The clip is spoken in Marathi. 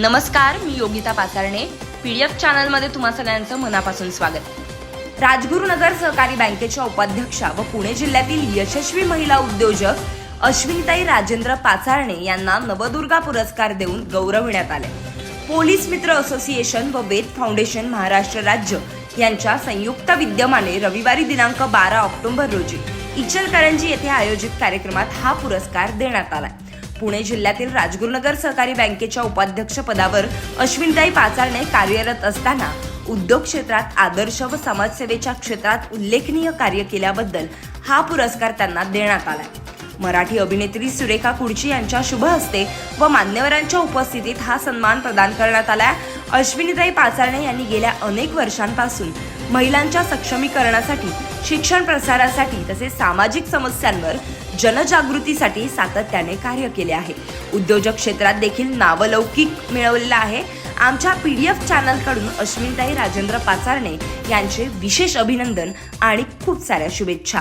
नमस्कार मी योगिता पासारणे. पीडीएफ चॅनलमध्ये तुम्हा सगळ्यांचं मनापासून स्वागत. राजगुरुनगर सहकारी बँकेच्या उपाध्यक्षा व पुणे जिल्ह्यातील यशस्वी महिला उद्योजक अश्विनीताई राजेंद्र पाचारणे यांना नवदुर्गा पुरस्कार देऊन गौरविण्यात आले. पोलीस मित्र असोसिएशन व वेद फाउंडेशन महाराष्ट्र राज्य यांच्या संयुक्त विद्यमाने रविवारी दिनांक बारा ऑक्टोबर रोजी इचलकरंजी येथे आयोजित कार्यक्रमात हा पुरस्कार देण्यात आला पुणे जिल्ह्यातील राजगुरुनगर सहकारी बँकेच्या उपाध्यक्षपदावर अश्विनताई पाचारणे कार्यरत असताना उद्योग क्षेत्रात आदर्श व समाजसेवेच्या क्षेत्रात उल्लेखनीय कार्य केल्याबद्दल हा पुरस्कार त्यांना देण्यात आला. मराठी अभिनेत्री सुरेखा कुडची यांच्या शुभ हस्ते व मान्यवरांच्या उपस्थितीत हा सन्मान प्रदान करण्यात आला. अश्विनीताई पाचारणे यांनी गेल्या अनेक वर्षांपासून महिलांच्या सक्षमीकरणासाठी शिक्षण प्रसारासाठी तसेच सामाजिक समस्यांवर जनजागृतीसाठी सातत्याने कार्य केले आहे. उद्योजक क्षेत्रात देखील नावलौकिक मिळवलेला आहे. आमच्या पी डी एफ चॅनलकडून अश्विनीताई राजेंद्र पाचारणे यांचे विशेष अभिनंदन आणि खूप साऱ्या शुभेच्छा.